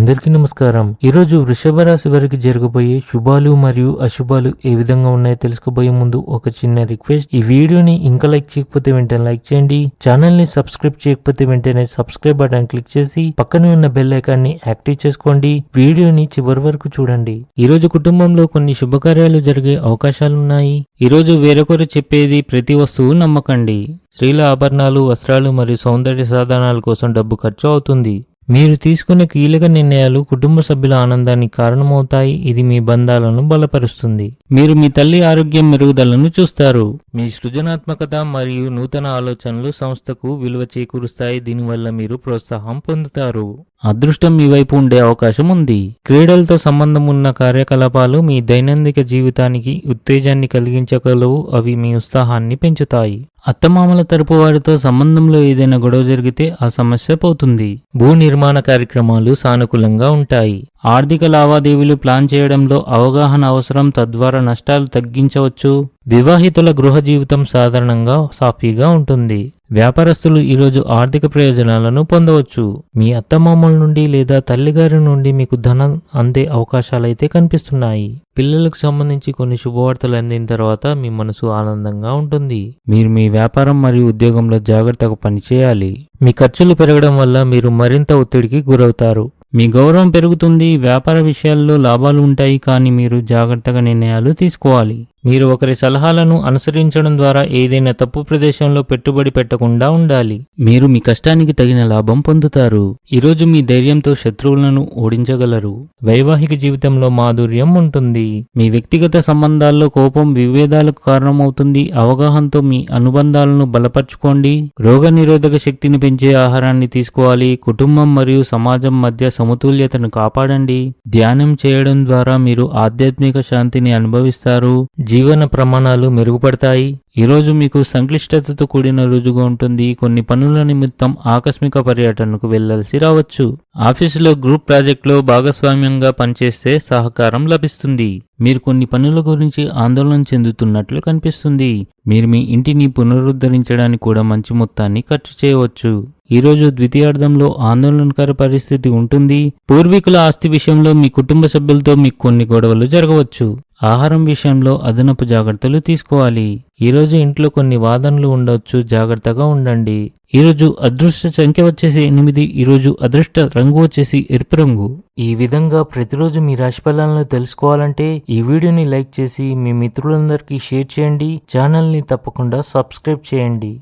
అందరికీ నమస్కారం. ఈ రోజు వృషభ రాశి వారికి జరగబోయే శుభాలు మరియు అశుభాలు ఏ విధంగా ఉన్నాయో తెలుసుకోబోయే ముందు ఒక చిన్న రిక్వెస్ట్. ఈ వీడియోని ఇంకా లైక్ చేయకపోతే వెంటనే లైక్ చేయండి. ఛానల్ని సబ్స్క్రైబ్ చేయకపోతే వెంటనే సబ్స్క్రైబ్ బటన్ క్లిక్ చేసి పక్కనే ఉన్న బెల్ ఐకాన్ని యాక్టివ్ చేసుకోండి. వీడియోని చివరి వరకు చూడండి. ఈ రోజు కుటుంబంలో కొన్ని శుభకార్యాలు జరిగే అవకాశాలున్నాయి. ఈ రోజు వేరొకరు చెప్పేది ప్రతి వస్తువు నమ్మకండి. స్త్రీల ఆభరణాలు వస్త్రాలు మరియు సౌందర్య సాధనాల కోసం డబ్బు ఖర్చు అవుతుంది. మీరు తీసుకునే కీలక నిర్ణయాలు కుటుంబ సభ్యుల ఆనందానికి కారణమవుతాయి. ఇది మీ బంధాలను బలపరుస్తుంది. మీరు మీ తల్లి ఆరోగ్యం మెరుగుదలను చూస్తారు. మీ సృజనాత్మకత మరియు నూతన ఆలోచనలు సంస్థకు విలువ చేకూరుస్తాయి. దీనివల్ల మీరు ప్రోత్సాహం పొందుతారు. అదృష్టం మీ వైపు ఉండే అవకాశం ఉంది. క్రీడలతో సంబంధం ఉన్న కార్యకలాపాలు మీ దైనందిక జీవితానికి ఉత్తేజాన్ని కలిగించగలవు. అవి మీ ఉత్సాహాన్ని పెంచుతాయి. అత్తమామల తరపు వారితో సంబంధంలో ఏదైనా గొడవ జరిగితే ఆ సమస్య పోతుంది. భూ నిర్మాణ కార్యక్రమాలు సానుకూలంగా ఉంటాయి. ఆర్థిక లావాదేవీలు ప్లాన్ చేయడంలో అవగాహన అవసరం తద్వారా నష్టాలు తగ్గించవచ్చు. వివాహితుల గృహ జీవితం సాధారణంగా సాఫీగా ఉంటుంది. వ్యాపారస్తులు ఈరోజు ఆర్థిక ప్రయోజనాలను పొందవచ్చు. మీ అత్తమామల నుండి లేదా తల్లిగారి నుండి మీకు ధనం అందే అవకాశాలైతే కనిపిస్తున్నాయి. పిల్లలకు సంబంధించి కొన్ని శుభవార్తలు అందిన తర్వాత మీ మనసు ఆనందంగా ఉంటుంది. మీరు మీ వ్యాపారం మరియు ఉద్యోగంలో జాగ్రత్తగా పనిచేయాలి. మీ ఖర్చులు పెరగడం వల్ల మీరు మరింత ఒత్తిడికి గురవుతారు. మీ గౌరవం పెరుగుతుంది. వ్యాపార విషయాల్లో లాభాలు ఉంటాయి కానీ మీరు జాగ్రత్తగా నిర్ణయాలు తీసుకోవాలి. మీరు ఒకరి సలహాలను అనుసరించడం ద్వారా ఏదైనా తప్పు ప్రదేశంలో పెట్టుబడి పెట్టకుండా ఉండాలి. మీరు మీ కష్టానికి తగిన లాభం పొందుతారు. ఈరోజు మీ ధైర్యంతో శత్రువులను ఓడించగలరు. వైవాహిక జీవితంలో మాధుర్యం ఉంటుంది. మీ వ్యక్తిగత సంబంధాల్లో కోపం విభేదాలకు కారణమవుతుంది. అవగాహనతో మీ అనుబంధాలను బలపరచుకోండి. రోగ నిరోధక శక్తిని పెంచే ఆహారాన్ని తీసుకోవాలి. కుటుంబం మరియు సమాజం మధ్య సమతుల్యతను కాపాడండి. ధ్యానం చేయడం ద్వారా మీరు ఆధ్యాత్మిక శాంతిని అనుభవిస్తారు. జీవన ప్రమాణాలు మెరుగుపడతాయి. ఈరోజు మీకు సంక్లిష్టతతో కూడిన రోజుగా ఉంటుంది. కొన్ని పనుల నిమిత్తం ఆకస్మిక పర్యటనకు వెళ్ళాల్సి రావచ్చు. ఆఫీసులో గ్రూప్ ప్రాజెక్టులో భాగస్వామ్యంగా పనిచేస్తే సహకారం లభిస్తుంది. మీరు కొన్ని పనుల గురించి ఆందోళన చెందుతున్నట్లు కనిపిస్తుంది. మీరు మీ ఇంటిని పునరుద్ధరించడానికి కూడా మంచి మొత్తాన్ని ఖర్చు చేయవచ్చు. ఈరోజు ద్వితీయార్థంలో ఆందోళనకర పరిస్థితి ఉంటుంది. పూర్వీకుల ఆస్తి విషయంలో మీ కుటుంబ సభ్యులతో మీకు కొన్ని గొడవలు జరగవచ్చు. ఆహారం విషయంలో అదనపు జాగ్రత్తలు తీసుకోవాలి. ఈరోజు ఇంట్లో కొన్ని వాదనలు ఉండొచ్చు జాగ్రత్తగా ఉండండి. ఈరోజు అదృష్ట సంఖ్య వచ్చేసి ఎనిమిది ఈరోజు అదృష్ట రంగు వచ్చేసి ఎరుపు రంగు. ఈ విధంగా ప్రతిరోజు మీ రాశి ఫలాలను తెలుసుకోవాలంటే ఈ వీడియోని లైక్ చేసి మీ మిత్రులందరికీ షేర్ చేయండి. ఛానల్ని తప్పకుండా సబ్స్క్రైబ్ చేయండి.